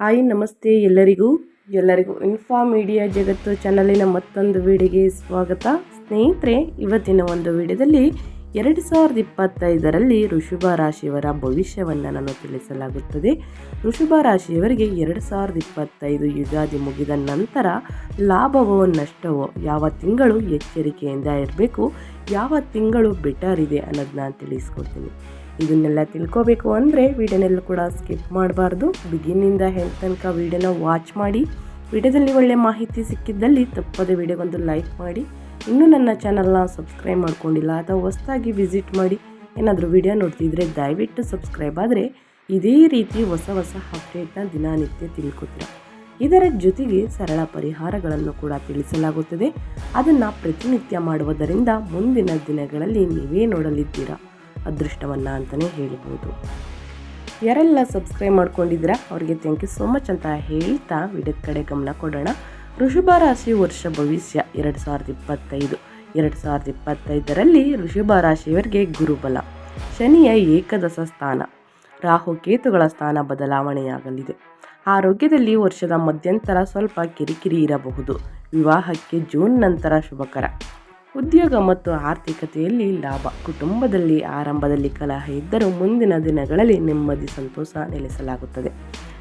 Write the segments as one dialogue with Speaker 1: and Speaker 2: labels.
Speaker 1: Hi, ನಮಸ್ತೆ ಎಲ್ಲರಿಗೂ. ಎಲ್ಲರಿಗೂ ಇನ್ಫಾ ಮೀಡಿಯಾ ಜಗತ್ತು ಚಾನಲಿನ ಮತ್ತೊಂದು ವಿಡಿಯೋಗೆ ಸ್ವಾಗತ. ಸ್ನೇಹಿತರೆ, ಇವತ್ತಿನ ಒಂದು ವಿಡಿಯೋದಲ್ಲಿ ಎರಡು ಸಾವಿರದ ಇಪ್ಪತ್ತೈದರಲ್ಲಿ ಋಷಭ ರಾಶಿಯವರ ಭವಿಷ್ಯವನ್ನು ನಾನು ತಿಳಿಸಲಾಗುತ್ತದೆ. ಋಷಭ ರಾಶಿಯವರಿಗೆ ಎರಡು ಸಾವಿರದ ಇಪ್ಪತ್ತೈದು ಯುಗಾದಿ ಮುಗಿದ ನಂತರ ಲಾಭವೋ, ನಷ್ಟವೋ ಯಾವ ತಿಂಗಳು ಎಚ್ಚರಿಕೆಯಿಂದ ಇರಬೇಕು, ಯಾವ ತಿಂಗಳು ಬೆಟರ್ ಇದೆ ಅನ್ನೋದನ್ನ ತಿಳಿಸ್ಕೊಡ್ತೀನಿ. ಇದನ್ನೆಲ್ಲ ತಿಳ್ಕೋಬೇಕು ಅಂದರೆ ವಿಡಿಯೋನೆಲ್ಲ ಕೂಡ ಸ್ಕಿಪ್ ಮಾಡಬಾರ್ದು. ಬಿಗಿನಿಂದ ಹೆಂಡ್ ತನಕ ವಿಡಿಯೋನ ವಾಚ್ ಮಾಡಿ. ವಿಡಿಯೋದಲ್ಲಿ ಒಳ್ಳೆ ಮಾಹಿತಿ ಸಿಕ್ಕಿದ್ದಲ್ಲಿ ತಪ್ಪದೆ ವಿಡಿಯೋಗೊಂದು ಲೈಕ್ ಮಾಡಿ. ಇನ್ನೂ ನನ್ನ ಚಾನಲ್ನ ಸಬ್ಸ್ಕ್ರೈಬ್ ಮಾಡ್ಕೊಂಡಿಲ್ಲ, ಅಥವಾ ಹೊಸದಾಗಿ ವಿಸಿಟ್ ಮಾಡಿ, ಏನಾದರೂ ವಿಡಿಯೋ ನೋಡ್ತಿದ್ರೆ ದಯವಿಟ್ಟು ಸಬ್ಸ್ಕ್ರೈಬ್ ಆದರೆ ಇದೇ ರೀತಿ ಹೊಸ ಹೊಸ ಅಪ್ಡೇಟ್ನ ದಿನನಿತ್ಯ ತಿಳ್ಕೊತೀರ. ಇದರ ಜೊತೆಗೆ ಸರಳ ಪರಿಹಾರಗಳನ್ನು ಕೂಡ ತಿಳಿಸಲಾಗುತ್ತದೆ. ಅದನ್ನು ಪ್ರತಿನಿತ್ಯ ಮಾಡುವುದರಿಂದ ಮುಂದಿನ ದಿನಗಳಲ್ಲಿ ನೀವೇ ನೋಡಲಿದ್ದೀರಾ. ಅದೃಷ್ಟವನ್ನು ಅಂತಲೇ ಹೇಳ್ಬೋದು. ಯಾರೆಲ್ಲ ಸಬ್ಸ್ಕ್ರೈಬ್ ಮಾಡ್ಕೊಂಡಿದ್ರೆ ಅವರಿಗೆ ಥ್ಯಾಂಕ್ ಯು ಸೋ ಮಚ್ ಅಂತ ಹೇಳ್ತಾ ವಿಡಿಯೋದ ಕಡೆ ಗಮನ ಕೊಡೋಣ. ಋಷಭ ರಾಶಿ ವರ್ಷ ಭವಿಷ್ಯ ಎರಡು ಸಾವಿರದ ಇಪ್ಪತ್ತೈದು. ಎರಡು ಸಾವಿರದ ಇಪ್ಪತ್ತೈದರಲ್ಲಿ ಋಷಭ ರಾಶಿಯವರಿಗೆ ಗುರುಬಲ. ಶನಿಯ ಏಕದಶ ಸ್ಥಾನ. ರಾಹು ಕೇತುಗಳ ಸ್ಥಾನ ಬದಲಾವಣೆಯಾಗಲಿದೆ. ಆರೋಗ್ಯದಲ್ಲಿ ವರ್ಷದ ಮಧ್ಯಂತರ ಸ್ವಲ್ಪ ಕಿರಿಕಿರಿ ಇರಬಹುದು. ವಿವಾಹಕ್ಕೆ ಜೂನ್ ನಂತರ ಶುಭಕರ. ಉದ್ಯೋಗ ಮತ್ತು ಆರ್ಥಿಕತೆಯಲ್ಲಿ ಲಾಭ. ಕುಟುಂಬದಲ್ಲಿ ಆರಂಭದಲ್ಲಿ ಕಲಹ ಇದ್ದರೂ ಮುಂದಿನ ದಿನಗಳಲ್ಲಿ ನೆಮ್ಮದಿ, ಸಂತೋಷ ನೆಲೆಸಲಾಗುತ್ತದೆ.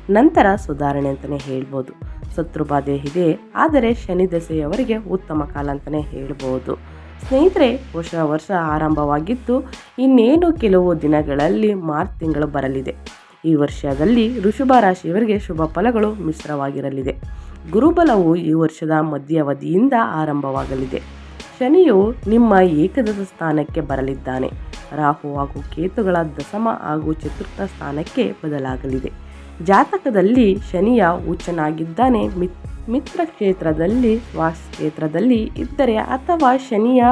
Speaker 1: ನಂತರ ಸುಧಾರಣೆ ಅಂತಲೇ ಹೇಳ್ಬೋದು. ಶತ್ರುಬಾಧೆ ಇದೆ, ಆದರೆ ಶನಿ ದೆಸೆಯವರಿಗೆ ಉತ್ತಮ ಕಾಲ ಅಂತಲೇ ಹೇಳ್ಬೋದು. ಸ್ನೇಹಿತರೆ ಹೊಸ ವರ್ಷ ಆರಂಭವಾಗಿದ್ದು ಇನ್ನೇನು ಕೆಲವು ದಿನಗಳಲ್ಲಿ ಮಾರ್ಚ್ ತಿಂಗಳು ಬರಲಿದೆ. ಈ ವರ್ಷದಲ್ಲಿ ಋಷಭ ರಾಶಿಯವರಿಗೆ ಶುಭ ಫಲಗಳು ಮಿಶ್ರವಾಗಿರಲಿದೆ. ಗುರುಬಲವು ಈ ವರ್ಷದ ಮಧ್ಯಾವಧಿಯಿಂದ ಆರಂಭವಾಗಲಿದೆ. ಶನಿಯು ನಿಮ್ಮ ಏಕದಶ ಸ್ಥಾನಕ್ಕೆ ಬರಲಿದ್ದಾನೆ. ರಾಹು ಹಾಗೂ ಕೇತುಗಳ ದಶಮ ಹಾಗೂ ಚತುರ್ಥ ಸ್ಥಾನಕ್ಕೆ ಬದಲಾಗಲಿದೆ. ಜಾತಕದಲ್ಲಿ ಶನಿಯ ಉಚ್ಚನಾಗಿದ್ದಾನೆ. ಮಿತ್, ಮಿತ್ರ ಕ್ಷೇತ್ರದಲ್ಲಿ ವಾಸ ಕ್ಷೇತ್ರದಲ್ಲಿ ಇದ್ದರೆ ಅಥವಾ ಶನಿಯ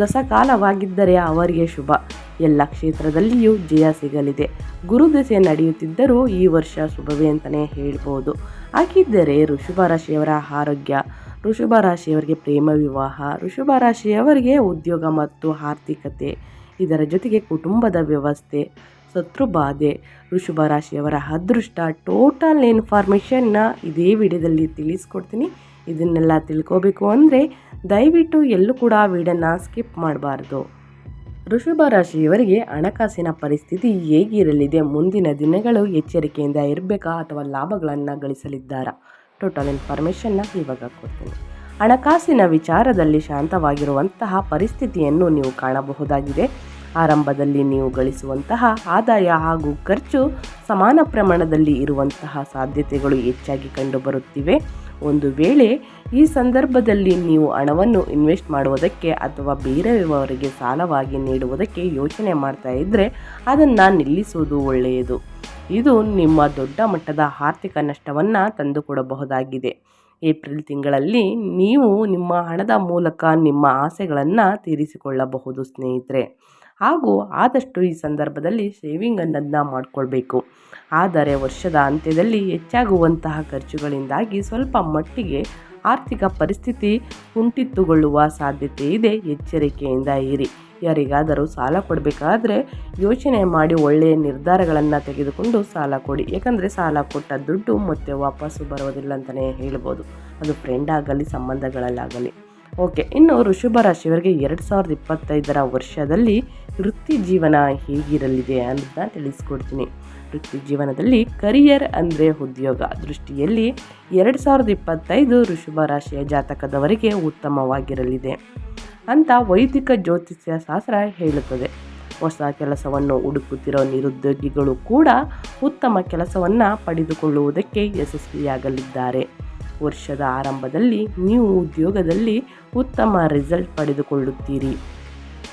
Speaker 1: ದಶಕಾಲವಾಗಿದ್ದರೆ ಅವರಿಗೆ ಶುಭ. ಎಲ್ಲ ಕ್ಷೇತ್ರದಲ್ಲಿಯೂ ಜಯ ಸಿಗಲಿದೆ. ಗುರುದಶೆ ನಡೆಯುತ್ತಿದ್ದರೂ ಈ ವರ್ಷ ಶುಭವೇ ಅಂತಲೇ ಹೇಳ್ಬೋದು. ಹಾಗಿದ್ದರೆ ಋಷಭ ರಾಶಿಯವರ ಆರೋಗ್ಯ ಋಷಭ ರಾಶಿಯವರಿಗೆ ಪ್ರೇಮ, ವಿವಾಹ ಋಷಭ ರಾಶಿಯವರಿಗೆ ಉದ್ಯೋಗ ಮತ್ತು ಆರ್ಥಿಕತೆ, ಇದರ ಜೊತೆಗೆ ಕುಟುಂಬದ ವ್ಯವಸ್ಥೆ ಶತ್ರುಬಾಧೆ ಋಷಭ ರಾಶಿಯವರ ಅದೃಷ್ಟ ಟೋಟಲ್ ಇನ್ಫಾರ್ಮೇಷನ್ನ ಇದೇ ವಿಡಿಯೋದಲ್ಲಿ ತಿಳಿಸ್ಕೊಡ್ತೀನಿ. ಇದನ್ನೆಲ್ಲ ತಿಳ್ಕೋಬೇಕು ಅಂದರೆ ದಯವಿಟ್ಟು ಎಲ್ಲೂ ಕೂಡ ವಿಡಿಯೋನ ಸ್ಕಿಪ್ ಮಾಡಬಾರ್ದು. ಋಷಭ ರಾಶಿಯವರಿಗೆ ಹಣಕಾಸಿನ ಪರಿಸ್ಥಿತಿ ಹೇಗಿರಲಿದೆ, ಮುಂದಿನ ದಿನಗಳು ಎಚ್ಚರಿಕೆಯಿಂದ ಇರಬೇಕಾ ಅಥವಾ ಲಾಭಗಳನ್ನು ಗಳಿಸಲಿದ್ದಾರಾ? ಟೋಟಲ್ ಇನ್ಫಾರ್ಮೇಷನ್ನ ಇವಾಗ ಕೊಡ್ತೀನಿ. ಹಣಕಾಸಿನ ವಿಚಾರದಲ್ಲಿ ಶಾಂತವಾಗಿರುವಂತಹ ಪರಿಸ್ಥಿತಿಯನ್ನು ನೀವು ಕಾಣಬಹುದಾಗಿದೆ. ಆರಂಭದಲ್ಲಿ ನೀವು ಗಳಿಸುವಂತಹ ಆದಾಯ ಹಾಗೂ ಖರ್ಚು ಸಮಾನ ಪ್ರಮಾಣದಲ್ಲಿ ಇರುವಂತಹ ಸಾಧ್ಯತೆಗಳು ಹೆಚ್ಚಾಗಿ ಕಂಡುಬರುತ್ತಿವೆ. ಒಂದು ವೇಳೆ ಈ ಸಂದರ್ಭದಲ್ಲಿ ನೀವು ಹಣವನ್ನು ಇನ್ವೆಸ್ಟ್ ಮಾಡುವುದಕ್ಕೆ ಅಥವಾ ಬೇರೆಯವರಿಗೆ ಸಾಲವಾಗಿ ನೀಡುವುದಕ್ಕೆ ಯೋಚನೆ ಮಾಡ್ತಾ ಇದ್ದರೆ ಅದನ್ನು ನಿಲ್ಲಿಸುವುದು ಒಳ್ಳೆಯದು. ಇದು ನಿಮ್ಮ ದೊಡ್ಡ ಮಟ್ಟದ ಆರ್ಥಿಕ ನಷ್ಟವನ್ನು ತಂದುಕೊಡಬಹುದಾಗಿದೆ. ಏಪ್ರಿಲ್ ತಿಂಗಳಲ್ಲಿ ನೀವು ನಿಮ್ಮ ಹಣದ ಮೂಲಕ ನಿಮ್ಮ ಆಸೆಗಳನ್ನು ತೀರಿಸಿಕೊಳ್ಳಬಹುದು ಸ್ನೇಹಿತರೆ. ಹಾಗೂ ಆದಷ್ಟು ಈ ಸಂದರ್ಭದಲ್ಲಿ ಸೇವಿಂಗ್ ಅನ್ನೋದನ್ನ ಮಾಡಿಕೊಳ್ಬೇಕು. ಆದರೆ ವರ್ಷದ ಅಂತ್ಯದಲ್ಲಿ ಹೆಚ್ಚಾಗುವಂತಹ ಖರ್ಚುಗಳಿಂದಾಗಿ ಸ್ವಲ್ಪ ಮಟ್ಟಿಗೆ ಆರ್ಥಿಕ ಪರಿಸ್ಥಿತಿ ಕುಂಠಿತಗೊಳ್ಳುವ ಸಾಧ್ಯತೆ ಇದೆ. ಎಚ್ಚರಿಕೆಯಿಂದ ಇರಿ. ಯಾರಿಗಾದರೂ ಸಾಲ ಕೊಡಬೇಕಾದ್ರೆ ಯೋಚನೆ ಮಾಡಿ ಒಳ್ಳೆಯ ನಿರ್ಧಾರಗಳನ್ನು ತೆಗೆದುಕೊಂಡು ಸಾಲ ಕೊಡಿ. ಯಾಕಂದರೆ ಸಾಲ ಕೊಟ್ಟ ದುಡ್ಡು ಮತ್ತೆ ವಾಪಸ್ಸು ಬರೋದಿಲ್ಲ ಅಂತಲೇ ಹೇಳ್ಬೋದು. ಅದು ಫ್ರೆಂಡ್ ಆಗಲಿ, ಸಂಬಂಧಗಳಲ್ಲಾಗಲಿ. ಓಕೆ ಇನ್ನು ಋಷಭ ರಾಶಿಯವರಿಗೆ ಎರಡು ಸಾವಿರದ ಇಪ್ಪತ್ತೈದರ ವರ್ಷದಲ್ಲಿ ವೃತ್ತಿ ಜೀವನ ಹೇಗಿರಲಿದೆ ಅಂತ ತಿಳಿಸ್ಕೊಡ್ತೀನಿ. ವೃತ್ತಿ ಜೀವನದಲ್ಲಿ ಕರಿಯರ್ ಅಂದರೆ ಉದ್ಯೋಗ ದೃಷ್ಟಿಯಲ್ಲಿ ಎರಡು ಸಾವಿರದ ಇಪ್ಪತ್ತೈದು ಋಷಭ ರಾಶಿಯ ಜಾತಕದವರಿಗೆ ಉತ್ತಮವಾಗಿರಲಿದೆ ಅಂತ ವೈದಿಕ ಜ್ಯೋತಿಷ್ಯ ಶಾಸ್ತ್ರ ಹೇಳುತ್ತದೆ. ಹೊಸ ಕೆಲಸವನ್ನು ಹುಡುಕುತ್ತಿರೋ ನಿರುದ್ಯೋಗಿಗಳು ಕೂಡ ಉತ್ತಮ ಕೆಲಸವನ್ನು ಪಡೆದುಕೊಳ್ಳುವುದಕ್ಕೆ ಯಶಸ್ವಿಯಾಗಲಿದ್ದಾರೆ. ವರ್ಷದ ಆರಂಭದಲ್ಲಿ ನೀವು ಉದ್ಯೋಗದಲ್ಲಿ ಉತ್ತಮ ರಿಸಲ್ಟ್ ಪಡೆದುಕೊಳ್ಳುತ್ತೀರಿ.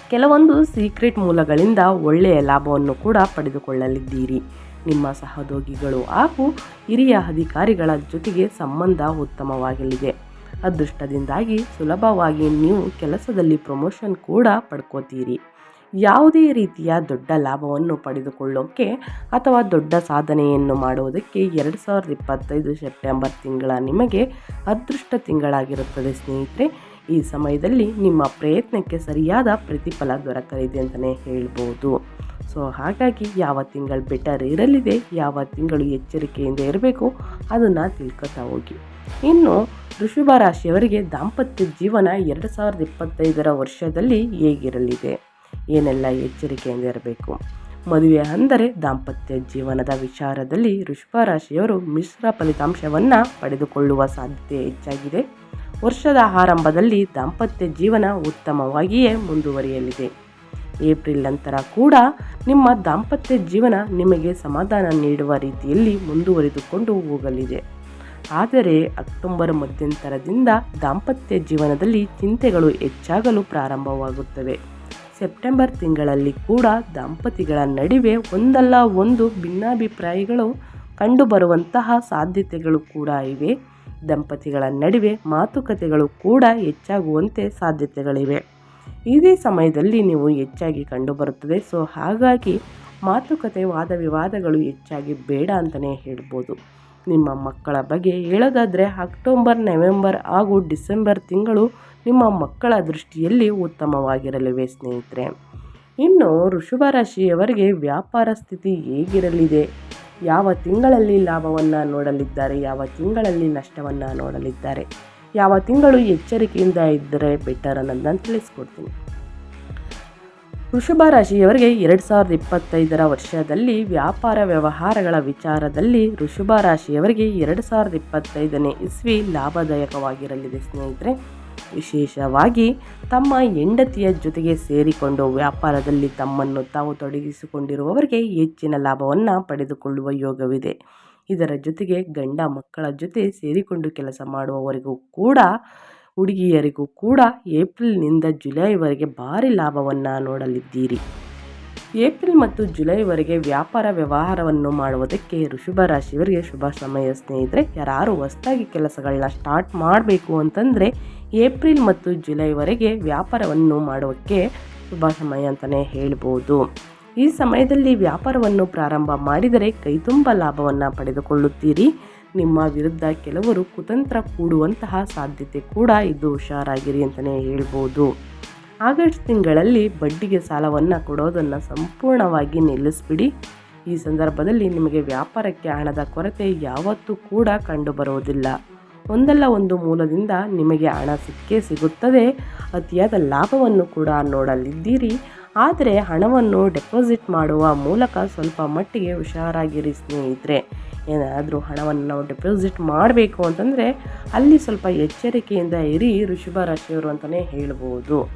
Speaker 1: ಕೆಲವೊಂದು ಸೀಕ್ರೆಟ್ ಮೂಲಗಳಿಂದ ಒಳ್ಳೆಯ ಲಾಭವನ್ನು ಕೂಡ ಪಡೆದುಕೊಳ್ಳಲಿದ್ದೀರಿ. ನಿಮ್ಮ ಸಹೋದ್ಯೋಗಿಗಳು ಹಾಗೂ ಹಿರಿಯ ಅಧಿಕಾರಿಗಳ ಜೊತೆಗೆ ಸಂಬಂಧ ಉತ್ತಮವಾಗಲಿದೆ ಅದೃಷ್ಟದಿಂದಾಗಿ ಸುಲಭವಾಗಿ ನೀವು ಕೆಲಸದಲ್ಲಿ ಪ್ರಮೋಷನ್ ಕೂಡ ಪಡ್ಕೋತೀರಿ. ಯಾವುದೇ ರೀತಿಯ ದೊಡ್ಡ ಲಾಭವನ್ನು ಪಡೆದುಕೊಳ್ಳೋಕ್ಕೆ ಅಥವಾ ದೊಡ್ಡ ಸಾಧನೆಯನ್ನು ಮಾಡುವುದಕ್ಕೆ ಎರಡು ಸಾವಿರದ ಇಪ್ಪತ್ತೈದು ಸೆಪ್ಟೆಂಬರ್ ತಿಂಗಳ ನಿಮಗೆ ಅದೃಷ್ಟ ತಿಂಗಳಾಗಿರುತ್ತದೆ ಸ್ನೇಹಿತರೆ. ಈ ಸಮಯದಲ್ಲಿ ನಿಮ್ಮ ಪ್ರಯತ್ನಕ್ಕೆ ಸರಿಯಾದ ಪ್ರತಿಫಲ ದೊರಕಲಿದೆ ಅಂತಲೇ ಹೇಳ್ಬೋದು. ಸೊ ಹಾಗಾಗಿ ಯಾವ ತಿಂಗಳು ಬೆಟರ್ ಇರಲಿದೆ, ಯಾವ ತಿಂಗಳು ಎಚ್ಚರಿಕೆಯಿಂದ ಇರಬೇಕು ಅದನ್ನು ತಿಳ್ಕೊತಾ ಹೋಗಿ. ಇನ್ನು ವೃಷಭ ರಾಶಿಯವರಿಗೆ ದಾಂಪತ್ಯ ಜೀವನ ಎರಡು ಸಾವಿರದ ಇಪ್ಪತ್ತೈದರ ವರ್ಷದಲ್ಲಿ ಹೇಗಿರಲಿದೆ? ಏನೆಲ್ಲ ಎಚ್ಚರಿಕೆಯಿಂದ ಇರಬೇಕು? ಮದುವೆ ಅಂದರೆ ದಾಂಪತ್ಯ ಜೀವನದ ವಿಚಾರದಲ್ಲಿ ವೃಷಭ ರಾಶಿಯವರು ಮಿಶ್ರ ಫಲಿತಾಂಶವನ್ನು ಪಡೆದುಕೊಳ್ಳುವ ಸಾಧ್ಯತೆ ಹೆಚ್ಚಾಗಿದೆ. ವರ್ಷದ ಆರಂಭದಲ್ಲಿ ದಾಂಪತ್ಯ ಜೀವನ ಉತ್ತಮವಾಗಿಯೇ ಮುಂದುವರಿಯಲಿದೆ. ಏಪ್ರಿಲ್ ನಂತರ ಕೂಡ ನಿಮ್ಮ ದಾಂಪತ್ಯ ಜೀವನ ನಿಮಗೆ ಸಮಾಧಾನ ನೀಡುವ ರೀತಿಯಲ್ಲಿ ಮುಂದುವರಿದುಕೊಂಡು ಹೋಗಲಿದೆ. ಆದರೆ ಅಕ್ಟೋಬರ್ ಮಧ್ಯಂತರದಿಂದ ದಾಂಪತ್ಯ ಜೀವನದಲ್ಲಿ ಚಿಂತೆಗಳು ಹೆಚ್ಚಾಗಲು ಪ್ರಾರಂಭವಾಗುತ್ತವೆ. ಸೆಪ್ಟೆಂಬರ್ ತಿಂಗಳಲ್ಲಿ ಕೂಡ ದಾಂಪತಿಗಳ ನಡುವೆ ಒಂದಲ್ಲ ಒಂದು ಭಿನ್ನಾಭಿಪ್ರಾಯಗಳು ಕಂಡುಬರುವಂತಹ ಸಾಧ್ಯತೆಗಳು ಕೂಡ ಇವೆ. ದಂಪತಿಗಳ ನಡುವೆ ಮಾತುಕತೆಗಳು ಕೂಡ ಹೆಚ್ಚಾಗುವಂತೆ ಸಾಧ್ಯತೆಗಳಿವೆ. ಇದೇ ಸಮಯದಲ್ಲಿ ನೀವು ಹೆಚ್ಚಾಗಿ ಕಂಡುಬರುತ್ತದೆ. ಸೊ, ಹಾಗಾಗಿ ಮಾತುಕತೆ ವಾದ ವಿವಾದಗಳು ಹೆಚ್ಚಾಗಿ ಬೇಡ ಅಂತಲೇ ಹೇಳ್ಬೋದು. ನಿಮ್ಮ ಮಕ್ಕಳ ಬಗ್ಗೆ ಹೇಳೋದಾದರೆ, ಅಕ್ಟೋಬರ್, ನವೆಂಬರ್ ಹಾಗೂ ಡಿಸೆಂಬರ್ ತಿಂಗಳು ನಿಮ್ಮ ಮಕ್ಕಳ ದೃಷ್ಟಿಯಲ್ಲಿ ಉತ್ತಮವಾಗಿರಲಿವೆ ಸ್ನೇಹಿತರೆ. ಇನ್ನು ವೃಷಭ ರಾಶಿಯವರಿಗೆ ವ್ಯಾಪಾರ ಸ್ಥಿತಿ ಹೇಗಿರಲಿದೆ? ಯಾವ ತಿಂಗಳಲ್ಲಿ ಲಾಭವನ್ನು ನೋಡಲಿದ್ದಾರೆ? ಯಾವ ತಿಂಗಳಲ್ಲಿ ನಷ್ಟವನ್ನು ನೋಡಲಿದ್ದಾರೆ? ಯಾವ ತಿಂಗಳು ಎಚ್ಚರಿಕೆಯಿಂದ ಇದ್ದರೆ ಬೆಟರ್ ಅನ್ನೋದನ್ನು ತಿಳಿಸ್ಕೊಡ್ತೀನಿ. ವೃಷಭ ರಾಶಿಯವರಿಗೆ ಎರಡು ಸಾವಿರದ ಇಪ್ಪತ್ತೈದರ ವರ್ಷದಲ್ಲಿ ವ್ಯಾಪಾರ ವ್ಯವಹಾರಗಳ ವಿಚಾರದಲ್ಲಿ ವೃಷಭ ರಾಶಿಯವರಿಗೆ ಎರಡು ಸಾವಿರದ ಇಪ್ಪತ್ತೈದನೇ ಇಸ್ವಿ ಲಾಭದಾಯಕವಾಗಿರಲಿದೆ ಸ್ನೇಹಿತರೆ. ವಿಶೇಷವಾಗಿ ತಮ್ಮ ಹೆಂಡತಿಯ ಜೊತೆಗೆ ಸೇರಿಕೊಂಡು ವ್ಯಾಪಾರದಲ್ಲಿ ತಮ್ಮನ್ನು ತಾವು ತೊಡಗಿಸಿಕೊಂಡಿರುವವರಿಗೆ ಹೆಚ್ಚಿನ ಲಾಭವನ್ನು ಪಡೆದುಕೊಳ್ಳುವ ಯೋಗವಿದೆ. ಇದರ ಜೊತೆಗೆ ಗಂಡ ಮಕ್ಕಳ ಜೊತೆ ಸೇರಿಕೊಂಡು ಕೆಲಸ ಮಾಡುವವರಿಗೂ ಕೂಡ, ಹುಡುಗಿಯರಿಗೂ ಕೂಡ ಏಪ್ರಿಲ್ನಿಂದ ಜುಲೈವರೆಗೆ ಭಾರಿ ಲಾಭವನ್ನು ನೋಡಲಿದ್ದೀರಿ. ಏಪ್ರಿಲ್ ಮತ್ತು ಜುಲೈವರೆಗೆ ವ್ಯಾಪಾರ ವ್ಯವಹಾರವನ್ನು ಮಾಡುವುದಕ್ಕೆ ಋಷಭ ರಾಶಿಯವರಿಗೆ ಶುಭ ಸಮಯ. ಸ್ನೇಹಿತರೆ ಯಾರು ಹೊಸದಾಗಿ ಕೆಲಸಗಳನ್ನ ಸ್ಟಾರ್ಟ್ ಮಾಡಬೇಕು ಅಂತಂದರೆ ಏಪ್ರಿಲ್ ಮತ್ತು ಜುಲೈವರೆಗೆ ವ್ಯಾಪಾರವನ್ನು ಮಾಡೋಕ್ಕೆ ಶುಭ ಸಮಯ ಅಂತಲೇ ಹೇಳ್ಬೋದು. ಈ ಸಮಯದಲ್ಲಿ ವ್ಯಾಪಾರವನ್ನು ಪ್ರಾರಂಭ ಮಾಡಿದರೆ ಕೈತುಂಬ ಲಾಭವನ್ನು ಪಡೆದುಕೊಳ್ಳುತ್ತೀರಿ. ನಿಮ್ಮ ವಿರುದ್ಧ ಕೆಲವರು ಕುತಂತ್ರ ಕೂಡುವಂತಹ ಸಾಧ್ಯತೆ ಕೂಡ ಇದು ಹುಷಾರಾಗಿರಿ ಅಂತಲೇ ಹೇಳ್ಬೋದು. ಆಗಸ್ಟ್ ತಿಂಗಳಲ್ಲಿ ಬಡ್ಡಿಗೆ ಸಾಲವನ್ನು ಕೊಡೋದನ್ನು ಸಂಪೂರ್ಣವಾಗಿ ನಿಲ್ಲಿಸ್ಬಿಡಿ. ಈ ಸಂದರ್ಭದಲ್ಲಿ ನಿಮಗೆ ವ್ಯಾಪಾರಕ್ಕೆ ಹಣದ ಕೊರತೆ ಯಾವತ್ತೂ ಕೂಡ ಕಂಡುಬರುವುದಿಲ್ಲ. ಒಂದಲ್ಲ ಒಂದು ಮೂಲದಿಂದ ನಿಮಗೆ ಹಣ ಸಿಕ್ಕೇ ಸಿಗುತ್ತದೆ. ಅತಿಯಾದ ಲಾಭವನ್ನು ಕೂಡ ನೋಡಲಿದ್ದೀರಿ. ಆದರೆ ಹಣವನ್ನು ಡೆಪಾಸಿಟ್ ಮಾಡುವ ಮೂಲಕ ಸ್ವಲ್ಪ ಮಟ್ಟಿಗೆ ಹುಷಾರಾಗಿರಿ ಸ್ನೇಹಿತರೆ. ಏನಾದರೂ ಹಣವನ್ನು ನಾವು ಡೆಪಾಸಿಟ್ ಮಾಡಬೇಕು ಅಂತಂದರೆ ಅಲ್ಲಿ ಸ್ವಲ್ಪ ಎಚ್ಚರಿಕೆಯಿಂದ ಇರಿ, ಋಷಭ ರಾಶಿಯವರು ಅಂತಲೇ ಹೇಳ್ಬೋದು.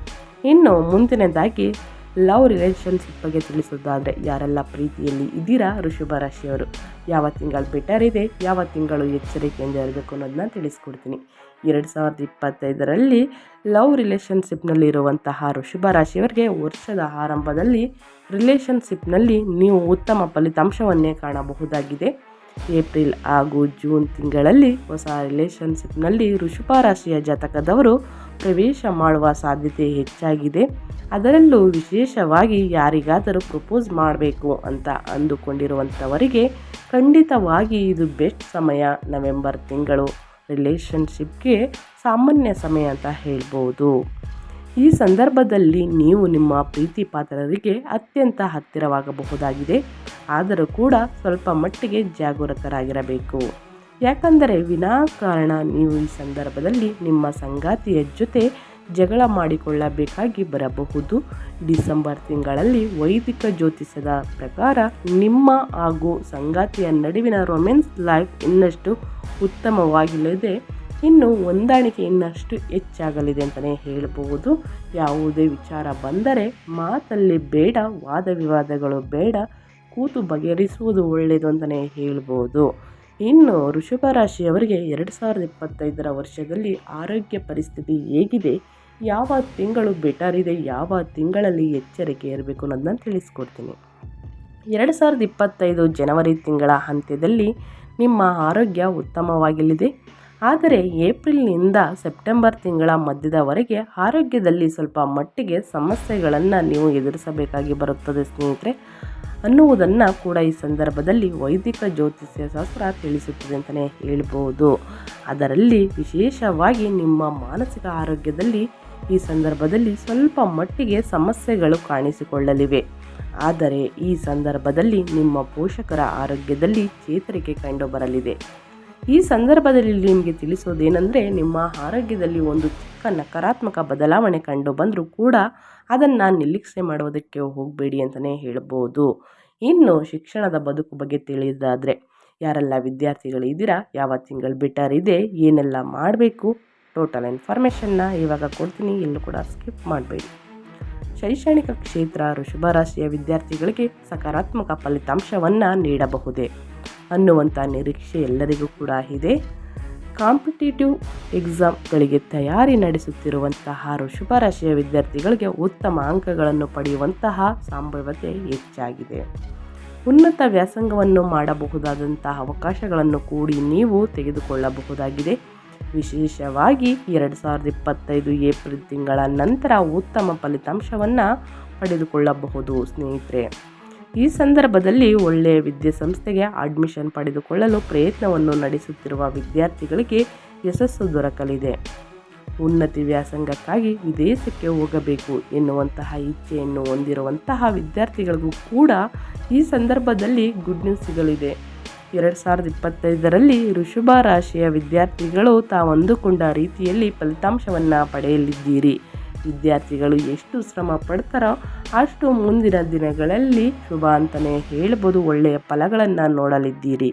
Speaker 1: ಇನ್ನು ಮುಂದಿನದಾಗಿ ಲವ್ ರಿಲೇಷನ್ಶಿಪ್ ಬಗ್ಗೆ ತಿಳಿಸೋದಾದರೆ ಯಾರೆಲ್ಲ ಪ್ರೀತಿಯಲ್ಲಿ ಇದ್ದೀರಾ ಋಷಭ ರಾಶಿಯವರು? ಯಾವ ತಿಂಗಳು ಬೆಟರ್ ಇದೆ, ಯಾವ ತಿಂಗಳು ಎಚ್ಚರಿಕೆಯಿಂದ ಇರಬೇಕು ಅನ್ನೋದನ್ನ ತಿಳಿಸ್ಕೊಡ್ತೀನಿ. ಎರಡು ಸಾವಿರದ ಇಪ್ಪತ್ತೈದರಲ್ಲಿ ಲವ್ ರಿಲೇಷನ್ಶಿಪ್ನಲ್ಲಿರುವಂತಹ ಋಷಭ ರಾಶಿಯವರಿಗೆ ವರ್ಷದ ಆರಂಭದಲ್ಲಿ ರಿಲೇಷನ್ಶಿಪ್ನಲ್ಲಿ ನೀವು ಉತ್ತಮ ಫಲಿತಾಂಶವನ್ನೇ ಕಾಣಬಹುದಾಗಿದೆ. ಏಪ್ರಿಲ್ ಹಾಗೂ ಜೂನ್ ತಿಂಗಳಲ್ಲಿ ಹೊಸ ರಿಲೇಷನ್ಶಿಪ್ನಲ್ಲಿ ಋಷಭ ರಾಶಿಯ ಜಾತಕದವರು ಪ್ರವೇಶ ಮಾಡುವ ಸಾಧ್ಯತೆ ಹೆಚ್ಚಾಗಿದೆ. ಅದರಲ್ಲೂ ವಿಶೇಷವಾಗಿ ಯಾರಿಗಾದರೂ ಪ್ರಪೋಸ್ ಮಾಡಬೇಕು ಅಂತ ಅಂದುಕೊಂಡಿರುವಂಥವರಿಗೆ ಖಂಡಿತವಾಗಿ ಇದು ಬೆಸ್ಟ್ ಸಮಯ ನವೆಂಬರ್ ತಿಂಗಳು. ರಿಲೇಷನ್ಶಿಪ್ಗೆ ಸಾಮಾನ್ಯ ಸಮಯ ಅಂತ ಹೇಳ್ಬೋದು. ಈ ಸಂದರ್ಭದಲ್ಲಿ ನೀವು ನಿಮ್ಮ ಪ್ರೀತಿ ಪಾತ್ರರಿಗೆ ಅತ್ಯಂತ ಹತ್ತಿರವಾಗಬಹುದಾಗಿದೆ. ಆದರೂ ಕೂಡ ಸ್ವಲ್ಪ ಮಟ್ಟಿಗೆ ಜಾಗೃತರಾಗಿರಬೇಕು ಯಾಕಂದರೆ ವಿನಾಕಾರಣ ನೀವು ಈ ಸಂದರ್ಭದಲ್ಲಿ ನಿಮ್ಮ ಸಂಗಾತಿಯ ಜೊತೆ ಜಗಳ ಮಾಡಿಕೊಳ್ಳಬೇಕಾಗಿ ಬರಬಹುದು. ಡಿಸೆಂಬರ್ ತಿಂಗಳಲ್ಲಿ ವೈದಿಕ ಜ್ಯೋತಿಷದ ಪ್ರಕಾರ ನಿಮ್ಮ ಹಾಗೂ ಸಂಗಾತಿಯ ನಡುವಿನ ರೊಮ್ಯಾನ್ಸ್ ಲೈಫ್ ಇನ್ನಷ್ಟು ಉತ್ತಮವಾಗಿಲ್ಲದೆ ಇನ್ನು ಹೊಂದಾಣಿಕೆ ಇನ್ನಷ್ಟು ಹೆಚ್ಚಾಗಲಿದೆ ಅಂತಲೇ ಹೇಳಬಹುದು ಯಾವುದೇ ವಿಚಾರ ಬಂದರೆ ಮಾತಲ್ಲಿ ಬೇಡ, ವಾದ ವಿವಾದಗಳು ಬೇಡ, ಕೂತು ಬಗೆಹರಿಸುವುದು ಒಳ್ಳೆಯದು ಅಂತಲೇ ಹೇಳ್ಬೋದು. ಇನ್ನು ಋಷಭ ರಾಶಿಯವರಿಗೆ ಎರಡು ಸಾವಿರದ ಇಪ್ಪತ್ತೈದರ ವರ್ಷದಲ್ಲಿ ಆರೋಗ್ಯ ಪರಿಸ್ಥಿತಿ ಹೇಗಿದೆ? ಯಾವ ತಿಂಗಳು ಬೆಟರ್ ಇದೆ? ಯಾವ ತಿಂಗಳಲ್ಲಿ ಎಚ್ಚರಿಕೆ ಇರಬೇಕು ಅನ್ನೋದನ್ನ ತಿಳಿಸ್ಕೊಡ್ತೀನಿ. ಎರಡು ಸಾವಿರದ ಇಪ್ಪತ್ತೈದು ಜನವರಿ ತಿಂಗಳ ಅಂತ್ಯದಲ್ಲಿ ನಿಮ್ಮ ಆರೋಗ್ಯ ಉತ್ತಮವಾಗಿಲಿದೆ ಆದರೆ ಏಪ್ರಿಲ್ನಿಂದ ಸೆಪ್ಟೆಂಬರ್ ತಿಂಗಳ ಮಧ್ಯದವರೆಗೆ ಆರೋಗ್ಯದಲ್ಲಿ ಸ್ವಲ್ಪ ಮಟ್ಟಿಗೆ ಸಮಸ್ಯೆಗಳನ್ನು ನೀವು ಎದುರಿಸಬೇಕಾಗಿ ಬರುತ್ತದೆ ಸ್ನೇಹಿತರೆ. ಅನ್ನುವುದನ್ನು ಕೂಡ ಈ ಸಂದರ್ಭದಲ್ಲಿ ವೈದಿಕ ಜ್ಯೋತಿಷ್ಯ ಶಾಸ್ತ್ರ ತಿಳಿಸುತ್ತದೆ ಅಂತಲೇ ಹೇಳ್ಬೋದು. ಅದರಲ್ಲಿ ವಿಶೇಷವಾಗಿ ನಿಮ್ಮ ಮಾನಸಿಕ ಆರೋಗ್ಯದಲ್ಲಿ ಈ ಸಂದರ್ಭದಲ್ಲಿ ಸ್ವಲ್ಪ ಮಟ್ಟಿಗೆ ಸಮಸ್ಯೆಗಳು ಕಾಣಿಸಿಕೊಳ್ಳಲಿವೆ. ಆದರೆ ಈ ಸಂದರ್ಭದಲ್ಲಿ ನಿಮ್ಮ ಪೋಷಕರ ಆರೋಗ್ಯದಲ್ಲಿ ಚೇತರಿಕೆ ಕಂಡುಬರಲಿದೆ. ಈ ಸಂದರ್ಭದಲ್ಲಿ ನಿಮಗೆ ತಿಳಿಸೋದೇನೆಂದರೆ ನಿಮ್ಮ ಆರೋಗ್ಯದಲ್ಲಿ ಒಂದು ಚಿಕ್ಕ ನಕಾರಾತ್ಮಕ ಬದಲಾವಣೆ ಕಂಡು ಬಂದರೂ ಕೂಡ ಅದನ್ನು ನಿರ್ಲಕ್ಷ್ಯ ಮಾಡುವುದಕ್ಕೆ ಹೋಗಬೇಡಿ ಅಂತಲೇ ಹೇಳ್ಬೋದು. ಇನ್ನು ಶಿಕ್ಷಣದ ಬದುಕು ಬಗ್ಗೆ ತಿಳಿಯೋದಾದರೆ ಯಾರೆಲ್ಲ ವಿದ್ಯಾರ್ಥಿಗಳಿದ್ದೀರಾ ಯಾವ ತಿಂಗಳು ಬಿಟರ್ ಇದೆ, ಏನೆಲ್ಲ ಮಾಡಬೇಕು, ಟೋಟಲ್ ಇನ್ಫಾರ್ಮೇಷನ್ನ ಇವಾಗ ಕೊಡ್ತೀನಿ, ಎಲ್ಲೂ ಕೂಡ ಸ್ಕಿಪ್ ಮಾಡಬೇಡಿ. ಶೈಕ್ಷಣಿಕ ಕ್ಷೇತ್ರ ವೃಷಭ ರಾಶಿಯ ವಿದ್ಯಾರ್ಥಿಗಳಿಗೆ ಸಕಾರಾತ್ಮಕ ಫಲಿತಾಂಶವನ್ನು ನೀಡಬಹುದೇ ಅನ್ನುವಂಥ ನಿರೀಕ್ಷೆ ಎಲ್ಲರಿಗೂ ಕೂಡ ಇದೆ. ಕಾಂಪಿಟೇಟಿವ್ ಎಕ್ಸಾಮ್ಗಳಿಗೆ ತಯಾರಿ ನಡೆಸುತ್ತಿರುವಂತಹ ವೃಷಭ ರಾಶಿಯ ವಿದ್ಯಾರ್ಥಿಗಳಿಗೆ ಉತ್ತಮ ಅಂಕಗಳನ್ನು ಪಡೆಯುವಂತಹ ಸಂಭವತೆ ಹೆಚ್ಚಾಗಿದೆ. ಉನ್ನತ ವ್ಯಾಸಂಗವನ್ನು ಮಾಡಬಹುದಾದಂತಹ ಅವಕಾಶಗಳನ್ನು ಕೂಡಿ ನೀವು ತೆಗೆದುಕೊಳ್ಳಬಹುದಾಗಿದೆ. ವಿಶೇಷವಾಗಿ ಎರಡು ಸಾವಿರದ ಇಪ್ಪತ್ತೈದು ಏಪ್ರಿಲ್ ತಿಂಗಳ ನಂತರ ಉತ್ತಮ ಫಲಿತಾಂಶವನ್ನು ಪಡೆದುಕೊಳ್ಳಬಹುದು. ಸ್ನೇಹಿತರೆ, ಈ ಸಂದರ್ಭದಲ್ಲಿ ಒಳ್ಳೆಯ ವಿದ್ಯಾಸಂಸ್ಥೆಗೆ ಅಡ್ಮಿಷನ್ ಪಡೆದುಕೊಳ್ಳಲು ಪ್ರಯತ್ನವನ್ನು ನಡೆಸುತ್ತಿರುವ ವಿದ್ಯಾರ್ಥಿಗಳಿಗೆ ಯಶಸ್ಸು ದೊರಕಲಿದೆ. ಉನ್ನತಿ ವ್ಯಾಸಂಗಕ್ಕಾಗಿ ವಿದೇಶಕ್ಕೆ ಹೋಗಬೇಕು ಎನ್ನುವಂತಹ ಇಚ್ಛೆಯನ್ನು ಹೊಂದಿರುವಂತಹ ವಿದ್ಯಾರ್ಥಿಗಳಿಗೂ ಕೂಡ ಈ ಸಂದರ್ಭದಲ್ಲಿ ಗುಡ್ ನ್ಯೂಸ್ ಸಿಗಲಿದೆ. ಎರಡು ಸಾವಿರದ ಇಪ್ಪತ್ತೈದರಲ್ಲಿ ಋಷಭ ರಾಶಿಯ ವಿದ್ಯಾರ್ಥಿಗಳು ತಾವಂದುಕೊಂಡ ರೀತಿಯಲ್ಲಿ ಫಲಿತಾಂಶವನ್ನು ಪಡೆಯಲಿದ್ದೀರಿ. ವಿದ್ಯಾರ್ಥಿಗಳು ಎಷ್ಟು ಶ್ರಮ ಪಡ್ತಾರೋ ಅಷ್ಟು ಮುಂದಿನ ದಿನಗಳಲ್ಲಿ ಶುಭ ಅಂತಲೇ ಹೇಳ್ಬೋದು, ಒಳ್ಳೆಯ ಫಲಗಳನ್ನು ನೋಡಲಿದ್ದೀರಿ.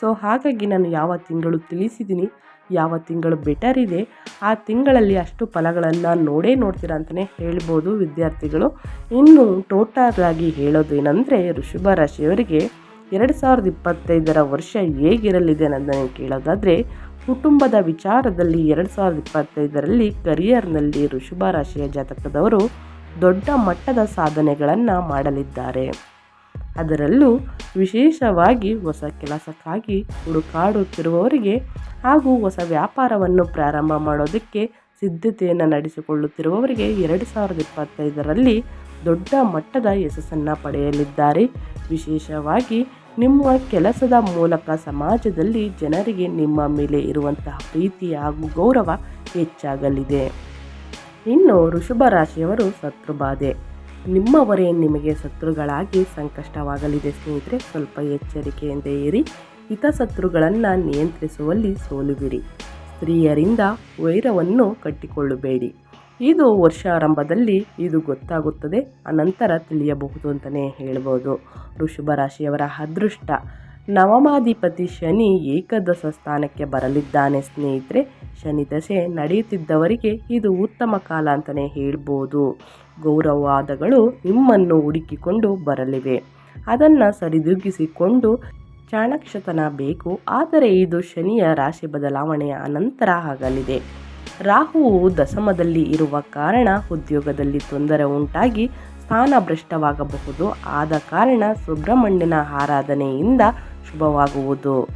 Speaker 1: ಸೊ ಹಾಗಾಗಿ ನಾನು ಯಾವ ತಿಂಗಳು ತಿಳಿಸಿದ್ದೀನಿ ಯಾವ ತಿಂಗಳು ಬೆಟರ್ ಇದೆ, ಆ ತಿಂಗಳಲ್ಲಿ ಅಷ್ಟು ಫಲಗಳನ್ನು ನೋಡೇ ನೋಡ್ತೀರ ಅಂತಲೇ ಹೇಳ್ಬೋದು ವಿದ್ಯಾರ್ಥಿಗಳು. ಇನ್ನು ಟೋಟಲ್ ಆಗಿ ಹೇಳೋದೇನೆಂದರೆ ಋಷಭ ರಾಶಿಯವರಿಗೆ ಎರಡು ಸಾವಿರದ ಇಪ್ಪತ್ತೈದರ ವರ್ಷ ಹೇಗಿರಲಿದೆ ಅನ್ನೋದನ್ನು ಕೇಳೋದಾದರೆ, ಕುಟುಂಬದ ವಿಚಾರದಲ್ಲಿ ಎರಡು ಸಾವಿರದ ಇಪ್ಪತ್ತೈದರಲ್ಲಿ ಕರಿಯರ್ನಲ್ಲಿ ಋಷಭ ರಾಶಿಯ ಜಾತಕದವರು ದೊಡ್ಡ ಮಟ್ಟದ ಸಾಧನೆಗಳನ್ನು ಮಾಡಲಿದ್ದಾರೆ. ಅದರಲ್ಲೂ ವಿಶೇಷವಾಗಿ ಹೊಸ ಕೆಲಸಕ್ಕಾಗಿ ಹುಡುಕಾಡುತ್ತಿರುವವರಿಗೆ ಹಾಗೂ ಹೊಸ ವ್ಯಾಪಾರವನ್ನು ಪ್ರಾರಂಭ ಮಾಡೋದಕ್ಕೆ ಸಿದ್ಧತೆಯನ್ನು ನಡೆಸಿಕೊಳ್ಳುತ್ತಿರುವವರಿಗೆ ಎರಡು ಸಾವಿರದ ಇಪ್ಪತ್ತೈದರಲ್ಲಿ ದೊಡ್ಡ ಮಟ್ಟದ ಯಶಸ್ಸನ್ನು ಪಡೆಯಲಿದ್ದಾರೆ. ವಿಶೇಷವಾಗಿ ನಿಮ್ಮ ಕೆಲಸದ ಮೂಲಕ ಸಮಾಜದಲ್ಲಿ ಜನರಿಗೆ ನಿಮ್ಮ ಮೇಲೆ ಇರುವಂತಹ ಪ್ರೀತಿ ಹಾಗೂ ಗೌರವ ಹೆಚ್ಚಾಗಲಿದೆ. ಇನ್ನು ಋಷಭ ರಾಶಿಯವರು ಶತ್ರುಬಾಧೆ. ನಿಮ್ಮವರೇ ನಿಮಗೆ ಶತ್ರುಗಳಾಗಿ ಸಂಕಷ್ಟವಾಗಲಿದೆ ಸ್ನೇಹಿತರೆ, ಸ್ವಲ್ಪ ಎಚ್ಚರಿಕೆಯಿಂದ ಇರಿ. ಹಿತಶತ್ರುಗಳನ್ನು ನಿಯಂತ್ರಿಸುವಲ್ಲಿ ಸೋಲುವಿರಿ. ಸ್ತ್ರೀಯರಿಂದ ವೈರವನ್ನು ಕಟ್ಟಿಕೊಳ್ಳಬೇಡಿ. ಇದು ವರ್ಷಾರಂಭದಲ್ಲಿ ಇದು ಗೊತ್ತಾಗುತ್ತದೆ, ಅನಂತರ ತಿಳಿಯಬಹುದು ಅಂತಲೇ ಹೇಳ್ಬೋದು. ಋಷಭ ರಾಶಿಯವರ ಅದೃಷ್ಟ, ನವಮಾಧಿಪತಿ ಶನಿ ಏಕದಶ ಸ್ಥಾನಕ್ಕೆ ಬರಲಿದ್ದಾನೆ ಸ್ನೇಹಿತರೆ. ಶನಿ ದಶೆ ನಡೆಯುತ್ತಿದ್ದವರಿಗೆ ಇದು ಉತ್ತಮ ಕಾಲ ಅಂತಲೇ ಹೇಳ್ಬೋದು. ಗೌರವವಾದಗಳು ನಿಮ್ಮನ್ನು ಹುಡುಕಿಕೊಂಡು ಬರಲಿವೆ. ಅದನ್ನು ಸರಿದೂಗಿಸಿಕೊಂಡು ಚಾಣಕ್ಷತನ ಬೇಕು. ಆದರೆ ಇದು ಶನಿಯ ರಾಶಿ ಬದಲಾವಣೆಯ ಅನಂತರ ಆಗಲಿದೆ. ರಾಹುವು ದಶಮದಲ್ಲಿ ಇರುವ ಕಾರಣ ಉದ್ಯೋಗದಲ್ಲಿ ತೊಂದರೆ ಉಂಟಾಗಿ ಸ್ಥಾನ ಭ್ರಷ್ಟವಾಗಬಹುದು ಆದ ಕಾರಣ ಸುಬ್ರಹ್ಮಣ್ಯನ ಆರಾಧನೆಯಿಂದ ಶುಭವಾಗುವುದು.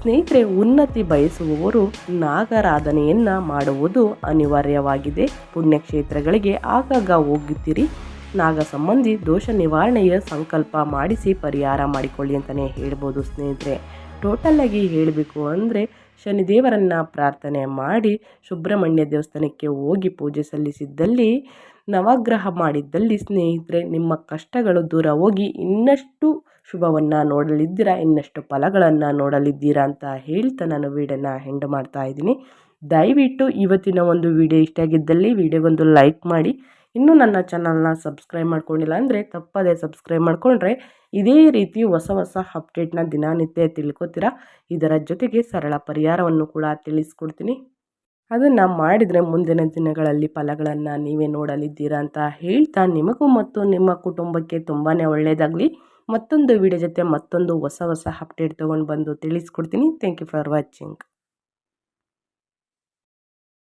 Speaker 1: ಸ್ನೇಹಿತರೆ, ಉನ್ನತಿ ಬಯಸುವವರು ನಾಗರಾಧನೆಯನ್ನು ಮಾಡುವುದು ಅನಿವಾರ್ಯವಾಗಿದೆ. ಪುಣ್ಯಕ್ಷೇತ್ರಗಳಿಗೆ ಆಗಾಗ ಹೋಗುತ್ತೀರಿ. ನಾಗ ಸಂಬಂಧಿ ದೋಷ ನಿವಾರಣೆಯ ಸಂಕಲ್ಪ ಮಾಡಿಸಿ ಪರಿಹಾರ ಮಾಡಿಕೊಳ್ಳಿ ಅಂತಲೇ ಹೇಳ್ಬೋದು ಸ್ನೇಹಿತರೆ. ಟೋಟಲಾಗಿ ಹೇಳಬೇಕು ಅಂದರೆ ಶನಿದೇವರನ್ನು ಪ್ರಾರ್ಥನೆ ಮಾಡಿ ಸುಬ್ರಹ್ಮಣ್ಯ ದೇವಸ್ಥಾನಕ್ಕೆ ಹೋಗಿ ಪೂಜೆ ಸಲ್ಲಿಸಿದ್ದಲ್ಲಿ, ನವಗ್ರಹ ಮಾಡಿದ್ದಲ್ಲಿ ಸ್ನೇಹಿತರೆ, ನಿಮ್ಮ ಕಷ್ಟಗಳು ದೂರ ಹೋಗಿ ಇನ್ನಷ್ಟು ಶುಭವನ್ನು ನೋಡಲಿದ್ದೀರಾ, ಇನ್ನಷ್ಟು ಫಲಗಳನ್ನು ನೋಡಲಿದ್ದೀರಾ ಅಂತ ಹೇಳ್ತಾ ನಾನು ವೀಡಿಯೋನ ಹೆಂಡ್ ಮಾಡ್ತಾ ಇದ್ದೀನಿ. ದಯವಿಟ್ಟು ಇವತ್ತಿನ ಒಂದು ವಿಡಿಯೋ ಇಷ್ಟ ಆಗಿದ್ದಲ್ಲಿ ವಿಡಿಯೋಗೊಂದು ಲೈಕ್ ಮಾಡಿ ಇನ್ನೂ ನನ್ನ ಚಾನಲ್ನ ಸಬ್ಸ್ಕ್ರೈಬ್ ಮಾಡ್ಕೊಂಡಿಲ್ಲ ಅಂದರೆ ತಪ್ಪದೇ ಸಬ್ಸ್ಕ್ರೈಬ್ ಮಾಡಿಕೊಂಡ್ರೆ ಇದೇ ರೀತಿ ಹೊಸ ಹೊಸ ಅಪ್ಡೇಟ್ನ ದಿನನಿತ್ಯ ತಿಳ್ಕೊತೀರಾ? ಇದರ ಜೊತೆಗೆ ಸರಳ ಪರಿಹಾರವನ್ನು ಕೂಡ ತಿಳಿಸ್ಕೊಡ್ತೀನಿ. ಅದನ್ನು ಮಾಡಿದರೆ ಮುಂದಿನ ದಿನಗಳಲ್ಲಿ ಫಲಗಳನ್ನು ನೀವೇ ನೋಡಲಿದ್ದೀರಾ ಅಂತ ಹೇಳ್ತಾ ನಿಮಗೂ ಮತ್ತು ನಿಮ್ಮ ಕುಟುಂಬಕ್ಕೆ ತುಂಬಾ ಒಳ್ಳೆಯದಾಗಲಿ ಮತ್ತೊಂದು ವಿಡಿಯೋ ಜೊತೆ ಮತ್ತೊಂದು ಹೊಸ ಹೊಸ ಅಪ್ಡೇಟ್ ತೊಗೊಂಡು ಬಂದು ತಿಳಿಸ್ಕೊಡ್ತೀನಿ. Thank you for watching